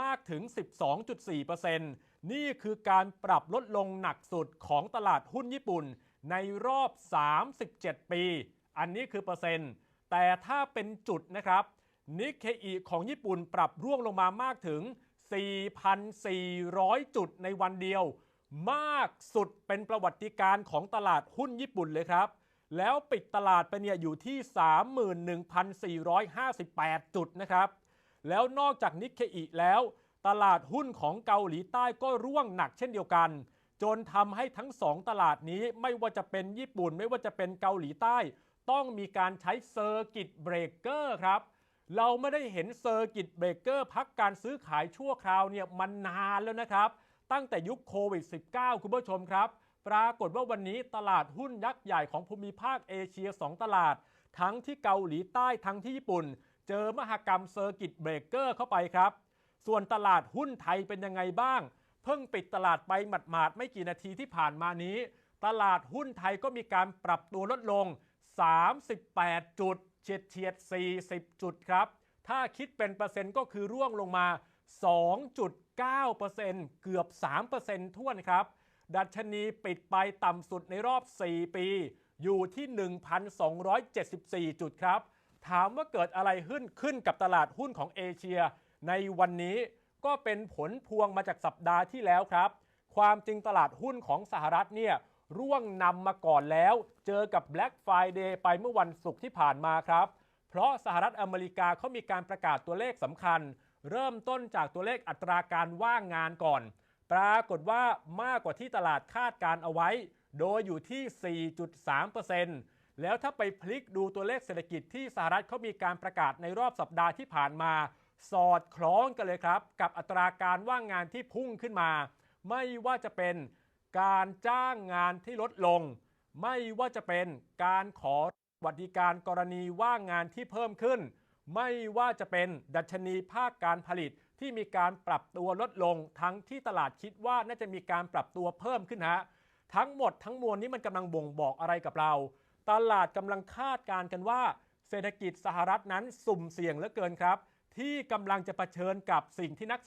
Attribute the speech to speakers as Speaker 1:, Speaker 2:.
Speaker 1: มากถึง 12.4%นี่คือการปรับลดลงหนักสุดของตลาดหุ้นญี่ปุ่น ในรอบ 37 ปี อันนี้คือเปอร์เซ็นต์ แต่ถ้าเป็นจุดนะครับนิเคอีของญี่ปุ่นปรับร่วงลงมามากถึง 4,400 จุดในวันเดียว มากสุดเป็นประวัติการของตลาดหุ้นญี่ปุ่นเลยครับ แล้วปิดตลาดไปเนี่ยอยู่ที่ 31,458 จุดนะครับ แล้วนอกจากนิกเคอีแล้ว ตลาดหุ้นของเกาหลีใต้ก็ร่วงหนักเช่นเดียวกัน จนทำให้ทั้งสองตลาดนี้ไม่ว่าจะเป็นญี่ปุ่น ไม่ว่าจะเป็นเกาหลีใต้ ต้องมีการใช้เซอร์กิตเบรกเกอร์ครับเราไม่ได้เห็นเซอร์กิตเบรกเกอร์พักการซื้อขายชั่วคราวเนี่ยมันนานแล้วนะครับ ตั้งแต่ยุคโควิด -19 คุณผู้ชมครับ ปรากฏว่าวันนี้ตลาดหุ้นยักษ์ใหญ่ของภูมิภาคเอเชีย 2 ตลาด ทั้งที่เกาหลีใต้ทั้งที่ญี่ปุ่น เจอมหกรรมเซอร์กิตเบรกเกอร์เข้าไปครับ ส่วนตลาดหุ้นไทยเป็นยังไงบ้าง เพิ่งปิดตลาดไปหมาดๆไม่กี่นาทีที่ผ่านมานี้ ตลาดหุ้นไทยก็มีการปรับตัวลดลง 38 จุดเฉียดเฉียด40 จุดครับ ถ้าคิดเป็นเปอร์เซ็นต์ก็คือร่วงลงมา 2.9%เกือบ 3%ท่วนครับ ดัชนีปิดไปต่ำสุดในรอบ 4 ปี อยู่ที่ 1,274 จุดครับ ถามว่าเกิดอะไรขึ้นขึ้นกับตลาดหุ้นของเอเชีย ในวันนี้ก็เป็นผลพวงมาจากสัปดาห์ที่แล้วครับ ความจริงตลาดหุ้นของสหรัฐเนี่ยร่วงนำมาก่อนแล้ว เจอกับ Black Friday ไปเมื่อวันศุกร์ที่ผ่านมาครับ เพราะสหรัฐอเมริกาเขามีการประกาศตัวเลขสำคัญ เริ่มต้นจากตัวเลขอัตราการว่างงานก่อน ปรากฏว่ามากกว่าที่ตลาดคาดการเอาไว้ โดยอยู่ที่ 4.3% แล้วถ้าไปพลิกดูตัวเลขเศรษฐกิจที่สหรัฐเขามีการประกาศในรอบสัปดาห์ที่ผ่านมา สอดคล้องกันเลยครับ กับอัตราการว่างงานที่พุ่งขึ้นมา ไม่ว่าจะเป็นการจ้างงานที่ลดลง ไม่ว่าจะเป็นการขอสวัสดิการกรณีว่างงานที่เพิ่มขึ้น ไม่ว่าจะเป็นดัชนีภาคการผลิตที่มีการปรับตัวลดลง ทั้งที่ตลาดคิดว่าน่าจะมีการปรับตัวเพิ่มขึ้นฮะทั้งหมดทั้งมวลนี้มันกำลังบ่งบอกอะไรกับเรา ตลาดกำลังคาดการกันว่า เศรษฐกิจสหรัฐนั้นสุ่มเสี่ยงเหลือเกินครับ ที่กำลังจะเผชิญกับสิ่งที่นัก